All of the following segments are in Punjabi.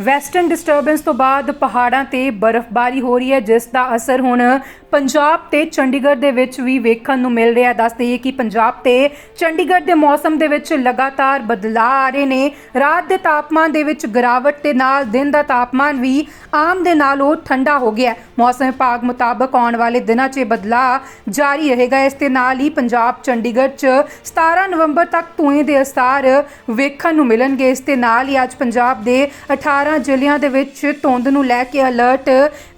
ਵੈਸਟਰਨ ਡਿਸਟਰਬੈਂਸ ਤੋਂ ਬਾਅਦ ਪਹਾੜਾਂ ਤੇ ਬਰਫ਼ਬਾਰੀ ਹੋ ਰਹੀ ਹੈ, ਜਿਸ ਦਾ ਅਸਰ ਹੁਣ ਪੰਜਾਬ ਤੇ ਚੰਡੀਗੜ੍ਹ ਦੇ ਵਿੱਚ ਵੀ ਵੇਖਣ ਨੂੰ ਮਿਲ ਰਿਹਾ ਦੱਸ ਦਈਏ ਕਿ ਪੰਜਾਬ ਤੇ ਚੰਡੀਗੜ੍ਹ ਦੇ ਮੌਸਮ ਦੇ ਵਿੱਚ ਲਗਾਤਾਰ ਬਦਲਾਅ ਆ ਰਹੇ ਨੇ। ਰਾਤ ਦੇ ਤਾਪਮਾਨ ਦੇ ਵਿੱਚ ਗਿਰਾਵਟ ਦੇ ਨਾਲ ਦਿਨ ਦਾ ਤਾਪਮਾਨ ਵੀ ਆਮ ਦੇ ਨਾਲੋਂ ਠੰਡਾ ਹੋ ਗਿਆ ਮੌਸਮ ਵਿਭਾਗ ਮੁਤਾਬਕ ਆਉਣ ਵਾਲੇ ਦਿਨਾਂ 'ਚ ਇਹ ਬਦਲਾਅ ਜਾਰੀ ਰਹੇਗਾ। ਇਸ ਦੇ ਨਾਲ ਹੀ ਪੰਜਾਬ, ਚੰਡੀਗੜ੍ਹ 'ਚ 17 ਨਵੰਬਰ ਤੱਕ ਧੂਏ ਦੇ ਅਸਰ ਵੇਖਣ ਨੂੰ ਮਿਲਣਗੇ। ਇਸ ਦੇ ਨਾਲ ਹੀ ਅੱਜ ਪੰਜਾਬ ਦੇ 18 ਜ਼ਿਲ੍ਹਿਆਂ ਦੇ ਵਿੱਚ ਧੁੰਦ ਨੂੰ ਲੈ ਕੇ ਅਲਰਟ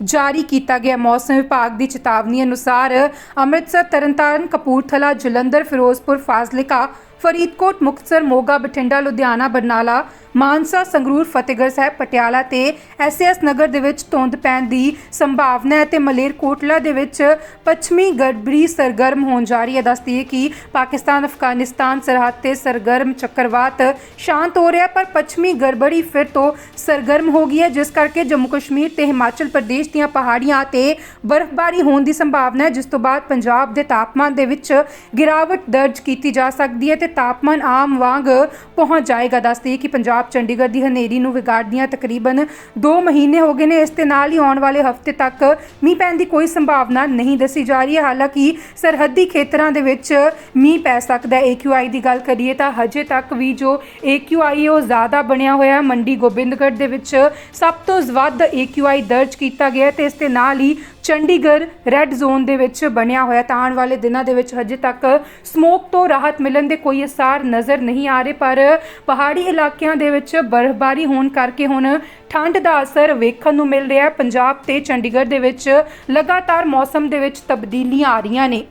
ਜਾਰੀ ਕੀਤਾ ਗਿਆ। ਮੌਸਮ ਵਿਭਾਗ ਦੀ ਚੇਤਾਵਨੀ ਅਨੁਸਾਰ ਅੰਮ੍ਰਿਤਸਰ, ਤਰਨਤਾਰਨ, ਕਪੂਰਥਲਾ, ਜਲੰਧਰ, ਫਿਰੋਜ਼ਪੁਰ, ਫਾਜ਼ਿਲਕਾ, ਫਰੀਦਕੋਟ, ਮੁਕਤਸਰ, ਮੋਗਾ, ਬਠਿੰਡਾ, ਲੁਧਿਆਣਾ, ਬਰਨਾਲਾ ਮਾਨਸਾ, ਸੰਗਰੂਰ, ਫਤਿਹਗੜ੍ਹ ਸਾਹਿਬ, ਪਟਿਆਲਾ ਤੇ ਐਸਐਸ ਨਗਰ ਦੇ ਵਿੱਚ ਧੁੰਦ ਪੈਣ ਦੀ ਸੰਭਾਵਨਾ ਹੈ ਤੇ ਮਲੇਰਕੋਟਲਾ ਦੇ ਵਿੱਚ ਪੱਛਮੀ ਗੜਬੜੀ ਸਰਗਰਮ ਹੋਣ ਜਾ ਰਹੀ ਹੈ। ਦੱਸਦੀ ਹੈ ਕਿ ਪਾਕਿਸਤਾਨ, ਅਫਗਾਨਿਸਤਾਨ ਸਰਹੱਦ ਤੇ ਸਰਗਰਮ ਚੱਕਰਵਾਤ ਸ਼ਾਂਤ ਹੋ ਰਿਹਾ ਪਰ ਪੱਛਮੀ ਗੜਬੜੀ ਫਿਰ ਤੋਂ ਸਰਗਰਮ ਹੋ ਗਈ ਹੈ, ਜਿਸ ਕਰਕੇ ਜੰਮੂ ਕਸ਼ਮੀਰ ਤੇ ਹਿਮਾਚਲ ਪ੍ਰਦੇਸ਼ ਦੀਆਂ ਪਹਾੜੀਆਂ ਤੇ ਬਰਫ਼ਬਾਰੀ ਹੋਣ ਦੀ ਸੰਭਾਵਨਾ ਹੈ, ਜਿਸ ਤੋਂ ਬਾਅਦ ਪੰਜਾਬ ਦੇ ਤਾਪਮਾਨ ਦੇ ਵਿੱਚ ਗਿਰਾਵਟ ਦਰਜ ਕੀਤੀ ਜਾ ਸਕਦੀ ਹੈ ਤੇ ਤਾਪਮਾਨ ਆਮ ਵਾਂਗ ਪਹੁੰਚ ਜਾਏਗਾ। ਦੱਸਦੀ ਹੈ ਕਿ ਪੰਜਾਬ ਚੰਡੀਗੜ੍ਹ ਦੀ ਹਨੇਰੀ ਨੂੰ ਵਿਗਾੜਦੀਆਂ ਤਕਰੀਬਨ 2 ਮਹੀਨੇ ਹੋ ਗਏ ਨੇ, ਇਸ ਦੇ ਨਾਲ ਹੀ ਆਉਣ ਵਾਲੇ ਹਫ਼ਤੇ ਤੱਕ ਮੀਂਹ ਪੈਣ ਦੀ ਕੋਈ ਸੰਭਾਵਨਾ ਨਹੀਂ ਦੱਸੀ ਜਾ ਰਹੀ ਹੈ। ਹਾਲਾਂਕਿ ਸਰਹੱਦੀ ਖੇਤਰਾਂ ਦੇ ਵਿੱਚ ਮੀਂਹ ਪੈ ਸਕਦਾ ਹੈ। AQI ਦੀ ਗੱਲ ਕਰੀਏ ਤਾਂ ਹਜੇ ਤੱਕ ਵੀ ਜੋ AQI ਉਹ ਜ਼ਿਆਦਾ ਬਣਿਆ ਹੋਇਆ ਮੰਡੀ ਗੋਬਿੰਦਗੜ੍ਹ ਦੇ ਵਿੱਚ ਸਭ ਤੋਂ ਵੱਧ AQI ਦਰਜ ਕੀਤਾ ਗਿਆ ਹੈ ਤੇ ਇਸ ਦੇ ਨਾਲ ਹੀ ਚੰਡੀਗੜ੍ਹ ਰੈੱਡ ਜ਼ੋਨ ਦੇ ਵਿੱਚ ਬਣਿਆ ਹੋਇਆ ਤਾਂ ਆਉਣ ਵਾਲੇ ਦਿਨਾਂ ਦੇ ਵਿੱਚ ਹਜੇ ਤੱਕ ਸਮੋਕ ਤੋਂ ਰਾਹਤ ਮਿਲਣ ਦੇ ਕੋਈ ਅਸਾਰ ਨਜ਼ਰ ਨਹੀਂ ਆ ਰਹੇ, ਪਰ ਪਹਾੜੀ ਇਲਾਕਿਆਂ ਦੇ ਵਿੱਚ ਬਰਫ਼ਬਾਰੀ ਹੋਣ ਕਰਕੇ ਹੁਣ ਠੰਡ ਦਾ ਅਸਰ ਵੇਖਣ ਨੂੰ ਮਿਲ ਰਿਹਾ ਹੈ। ਪੰਜਾਬ ਤੇ ਚੰਡੀਗੜ੍ਹ ਦੇ ਵਿੱਚ ਲਗਾਤਾਰ ਮੌਸਮ ਦੇ ਵਿੱਚ ਤਬਦੀਲੀਆਂ ਆ ਰਹੀਆਂ ਨੇ।